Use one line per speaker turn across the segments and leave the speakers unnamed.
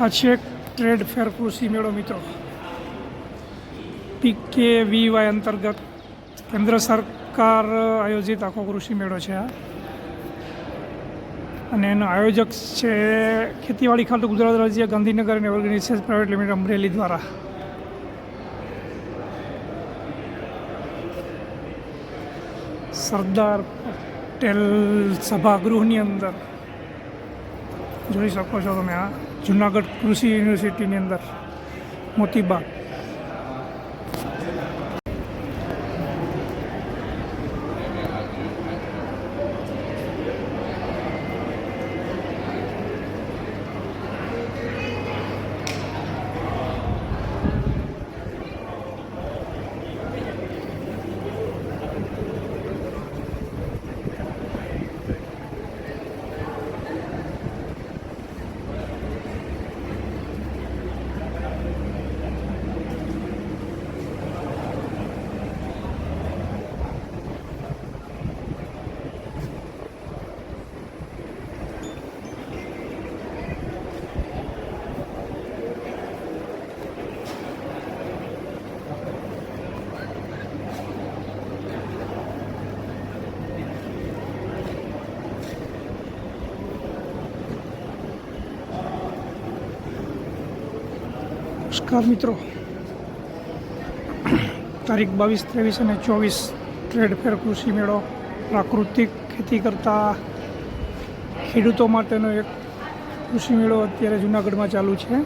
આ છે trade fair કૃષિ મેળો, મિત્રો. પીકે વીવાય અંતર્ગત કેન્દ્ર સરકાર આયોજિત આખો કૃષિ મેળો છે આ. અને એનો આયોજક છે ખેતીવાડી ખાતું ગુજરાત રાજ્ય ગાંધીનગર અને ઓર્ગેનાઇઝેશન પ્રાઇવેટ લિમિટેડ અમરેલી દ્વારા. સરદાર પટેલ સભાગૃહની અંદર. જોઈ શકો છો તમે આ. જુનાગઢ કૃષિ યુનિવર્સિટીની અંદર મોતીબાગ. નમસ્કાર મિત્રો. તારીખ બાવીસ, ત્રેવીસ અને ચોવીસ ટ્રેડ ફેર કૃષિ મેળો પ્રાકૃતિક ખેતી કરતા ખેડૂતો માટેનો એક કૃષિ મેળો અત્યારે જુનાગઢમાં ચાલુ છે.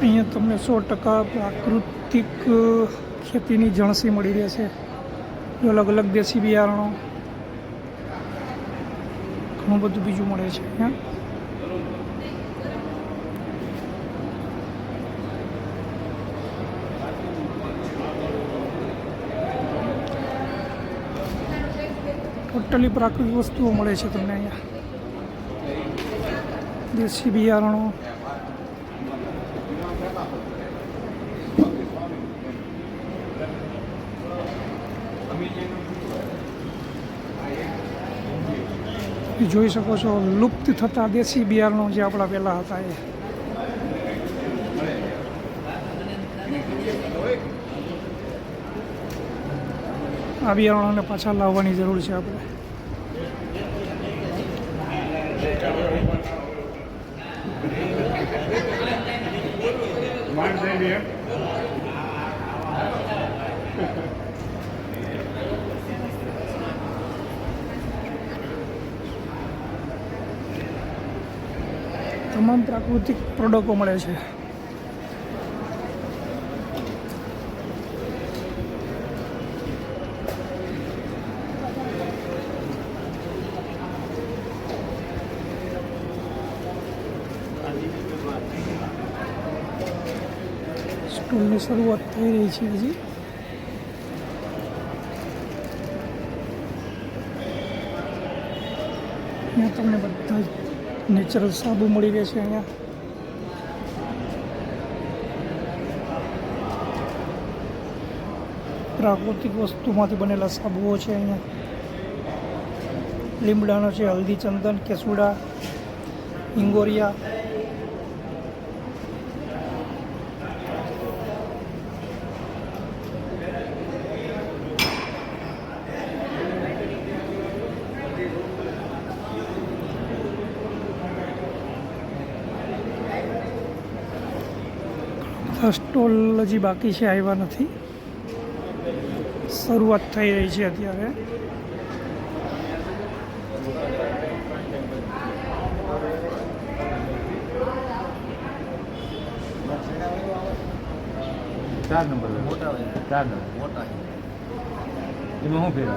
અહીંયા તમને સો ટકા પ્રાકૃતિક ખેતીની જણસી મળી રહે છે. અલગ અલગ દેશી બિયારણો, ઘણું બધું બીજું મળે છે અહીંયા ટોટલી પ્રાકૃતિક વસ્તુઓ મળે છે તમને અહીંયા. દેશી બિયારણો જોઈ શકો છો, લુપ્ત થતા દેશી બિયારણો જે આપણા પહેલાં હતા એ. આ બિયારણોને પાછા લાવવાની જરૂર છે આપણે. તમામ પ્રાકૃતિક પ્રોડક્ટો મળે છે. સ્ટોલની શરૂઆત થઈ રહી છે હજી. અહીંયા તમને બધા જ નેચરલ સાબુ મળી રહે છે અહીંયા. પ્રાકૃતિક વસ્તુમાંથી બનેલા સાબુઓ છે અહીંયા. લીમડાનો છે હલ્દી ચંદન કેસુડા ઇંગોરિયા સ્ટોલ હજી બાકી છે આવ્યા નથી. શરૂઆત થઈ રહી છે અત્યારે.
ચાર નંબર.
મોટા હોય
ચાર નંબર.
મોટા
એમાં શું ફેર?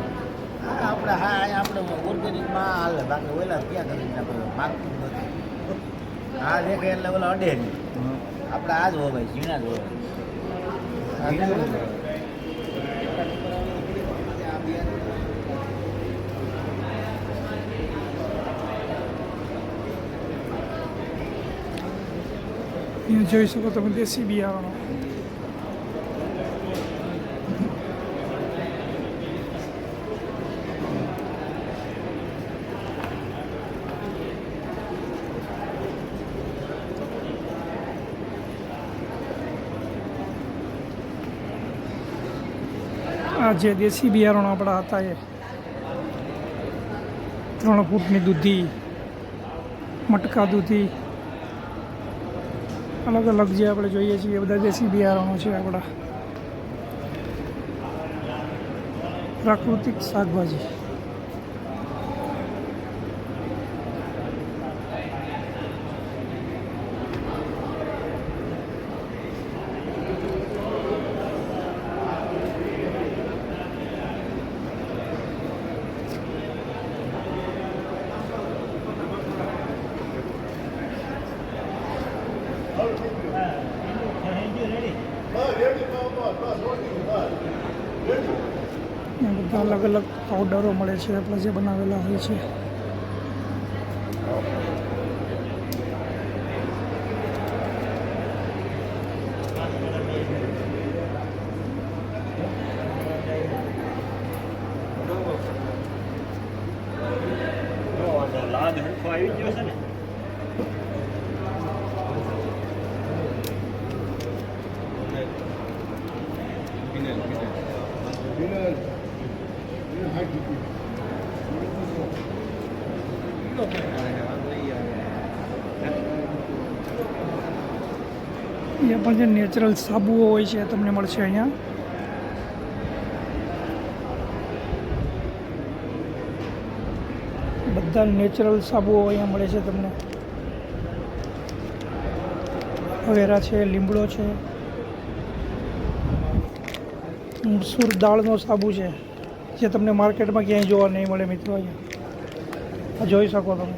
હા આપણે હા આપણે ઓર્ગેનિકમાં હાલે. બાકી ઓલા ક્યાં કરી આપણે માગતું નથી હા દેખાય એટલે ઓલા અડે નહીં. આપણે આ જ હોય ભાઈ ઝીણા જ
હોય. જોઈ શકો તમે દેશી બિયારણો. આ જે દેશી બિયારણો આપણા હતા એ. ત્રણ ફૂટની દૂધી, મટકા દૂધી, અલગ અલગ જે આપણે જોઈએ છીએ એ બધા દેશી બિયારણો છે આપણા. પ્રાકૃતિક શાકભાજી એ બધા અલગ અલગ પાવડરો મળે છે આપણે જે બનાવેલા હોય છે.
આવી ગયો છે ને.
એ પણ જે નેચરલ સાબુઓ હોય છે તમને મળશે અહીંયા. બધા નેચરલ સાબુઓ અહીંયા મળે છે તમને. અવેરા છે, લીમડો છે. મસૂર દાળનો સાબુ છે. જે તમને માર્કેટમાં ક્યાંય જોવા નહીં મળે મિત્રો અહીંયા. જોઈ શકો તમે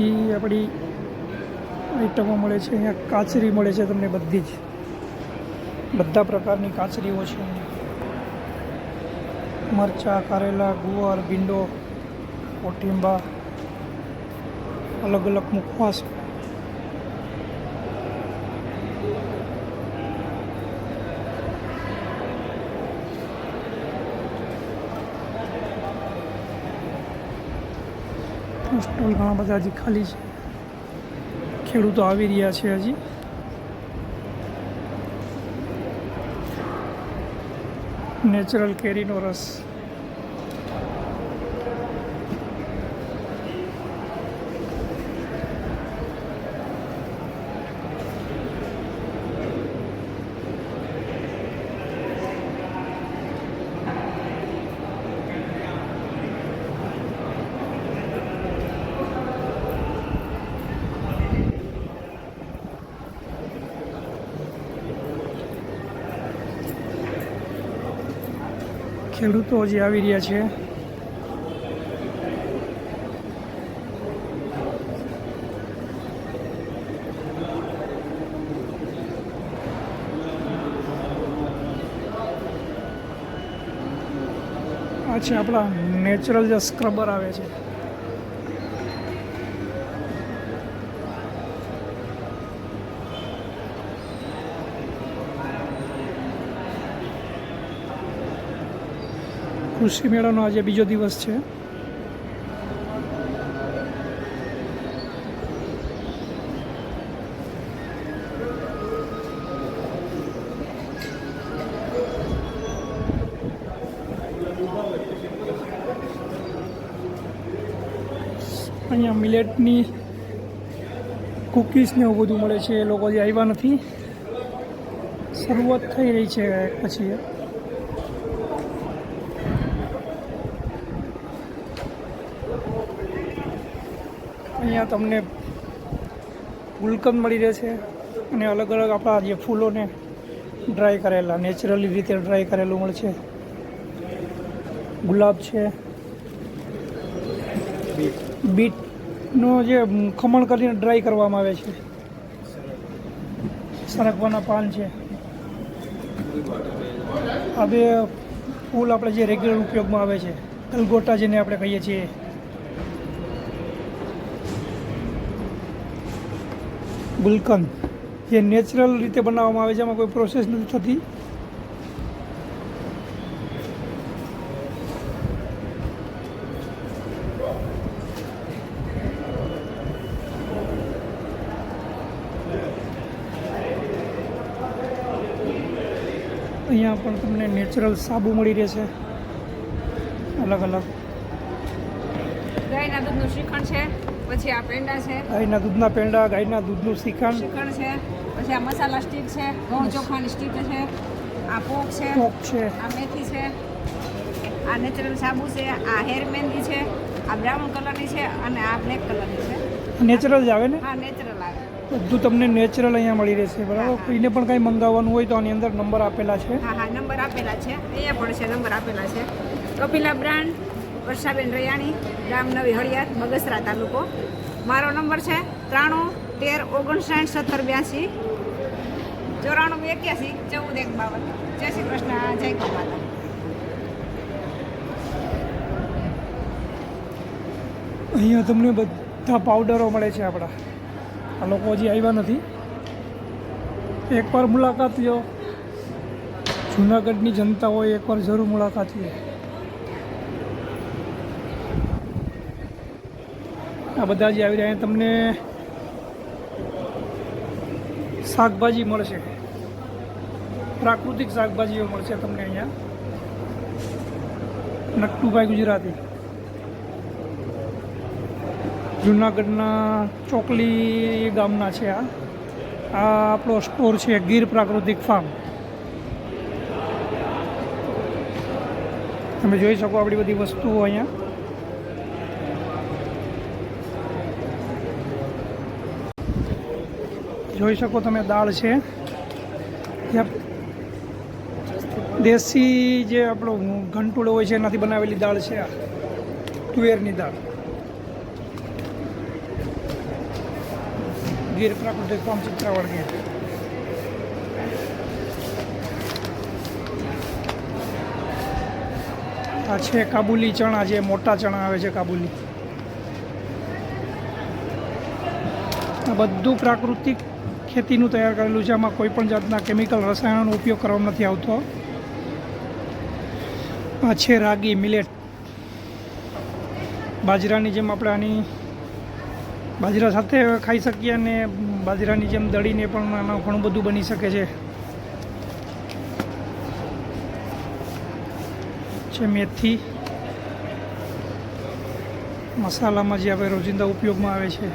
એ આપણી આઈટમો મળે છે, અહીંયા કાચરી મળે છે તમને બધી જ. બધા પ્રકારની કાચરીઓ છે. મરચાં, કારેલા, ગુવાર, ભીંડો કોઠીંબા અલગ અલગ મુખવાસ. સ્ટોલ ઘણા બધા હજી ખાલી છે. ખેડૂતો આવી રહ્યા છે હજી. નેચરલ કેરીનો રસ. ખેડૂતો હજી આવી રહ્યા છે. આ છે આપણા નેચરલ જે સ્ક્રબર આવે છે. કૃષિ મેળાનો આજે બીજો દિવસ છે. અહીંયા મિલેટની કૂકીઝ ને એવું બધું મળે છે, એ લોકો જે આવ્યા નથી. શરૂઆત થઈ રહી છે પછી. અહીંયા તમને ગુલકંદ મળી રહેશે અને અલગ અલગ આપણા જે ફૂલોને ડ્રાય કરેલા નેચરલી રીતે ડ્રાય કરેલું મળશે ગુલાબ છે. બીટનો જે ખમણ કરીને ડ્રાય કરવામાં આવે છે. સરકવાના પાન છે. આ બે ફૂલ આપણે જે રેગ્યુલર ઉપયોગમાં આવે છે. ગલગોટા જેને આપણે કહીએ છીએ. ગુલકંદ. જે નેચરલ રીતે બનાવવામાં આવે છે, એમાં કોઈ પ્રોસેસ નથી થતી. અહીંયા પણ તમને નેચરલ સાબુ મળી રહેશે અલગ અલગ
ગાયના દૂધનું શ્રીખંડ છે. પછી આ પેંડા છે.
ગાયના દૂધના પેંડા ગાયના દૂધનું શ્રીખંડ.
શ્રીખંડ છે. પછી આ મસાલા સ્ટીક છે. ઘઉં ચોખાની સ્ટીક છે. આ પોક છે.
પોક છે.
આ મેથી છે. આ નેચરલ સાબુ છે. આ હેર મહેંદી છે. આ બ્રાઉન કલરની છે અને આ બ્લેક કલરની છે.
નેચરલ જ આવે ને?
હા નેચરલ આવે.
બધું તમને નેચરલ અહીંયા મળી રહેશે બરાબર. કોઈને પણ કંઈ મંગાવવાનું હોય તો આની અંદર નંબર આપેલા છે.
હા હા નંબર આપેલા છે. અહીંયા પણ છે નંબર આપેલા છે. કપિલા બ્રાન્ડ. વર્ષાબેન રૈયાણી, ગામ નવી હળિયાત બગસરા તાલુકો. મારો નંબર છે ત્રાણું તેર ઓગણસાઠ સત્તર બ્યાસી. ચોરાણું એક્યાસી, ચૌદ એક બાવન જય શ્રી કૃષ્ણ, જય ગૌ
અહીંયા તમને બધા પાવડરો મળે છે આપણા. આ લોકો હજી આવ્યા નથી. એકવાર મુલાકાત લો. જુનાગઢની જનતા હોય, એકવાર જરૂર મુલાકાત લે. આ બધા જે આવી રહ્યા તમને શાકભાજી મળશે. પ્રાકૃતિક શાકભાજીઓ મળશે તમને અહીંયા. નટુભાઈ ગુજરાતી. જુનાગઢના ચોકલી ગામના છે આ. આ આપણો સ્ટોર છે ગીર પ્રાકૃતિક ફાર્મ. તમે જોઈ શકો આપણી બધી વસ્તુઓ અહીંયા. જોઈ શકો તમે દાળ છે. દેશી જે આપણો ઘંટુડો હોય છે, એનાથી બનાવેલી દાળ છે તુવેરની દાળ. ગીર પ્રાકૃતિક ફાર્મ ચિત્રાવળ ગીર આ છે કાબુલી ચણા, જે મોટા ચણા આવે છે કાબુલી. આ બધું પ્રાકૃતિક ખેતીનું તૈયાર કરેલું છે. આમાં કોઈ પણ જાતના કેમિકલ રસાયણોનો ઉપયોગ કરવામાં નથી આવતો. આ છે રાગી મિલેટ બાજરાની જેમ આપણે આની બાજરા સાથે ખાઈ શકીએ અને બાજરાની જેમ દળીને પણ આમાં ઘણું બધું બની શકે છે મેથી. મસાલામાં જે આપણે રોજિંદા ઉપયોગમાં આવે છે.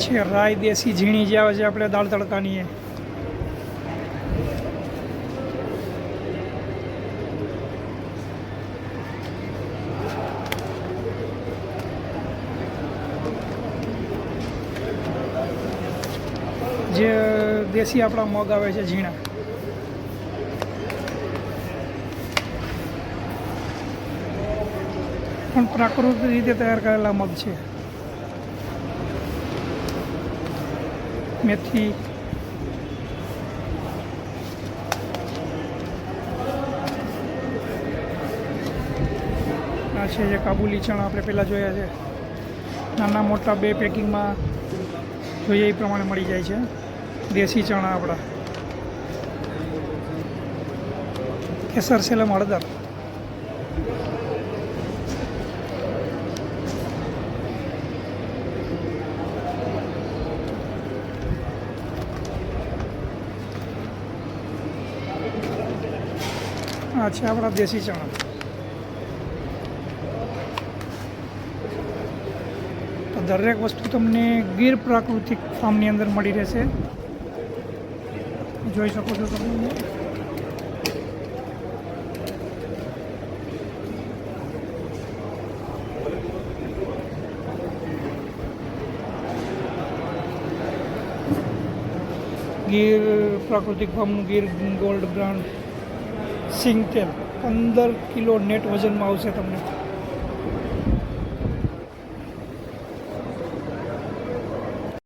છે, રાય દેશી ઝીણી જે આવે છે આપણે દાળ તડકાની એ. જે દેશી આપણા મગ આવે છે ઝીણા. પણ પ્રાકૃતિક રીતે તૈયાર કરેલા મગ છે. મેથી આ છે જે કાબુલી ચણા આપણે પહેલાં જોયા છે. નાના મોટા બે પેકિંગમાં જોઈએ એ પ્રમાણે મળી જાય છે. દેશી ચણા આપણા. કેસર સેલમ હળદર આ છે આપણા દેશી ચણા તો દરેક વસ્તુ તમને ગીર પ્રાકૃતિક ફાર્મની અંદર મળી રહેશે જોઈ શકો છો તમે અહીંયા. ગીર પ્રાકૃતિક ફાર્મનું ગીર ગોલ્ડ બ્રાન્ડ સિંગ તેલ પંદર કિલો નેટ વજનમાં આવશે તમને.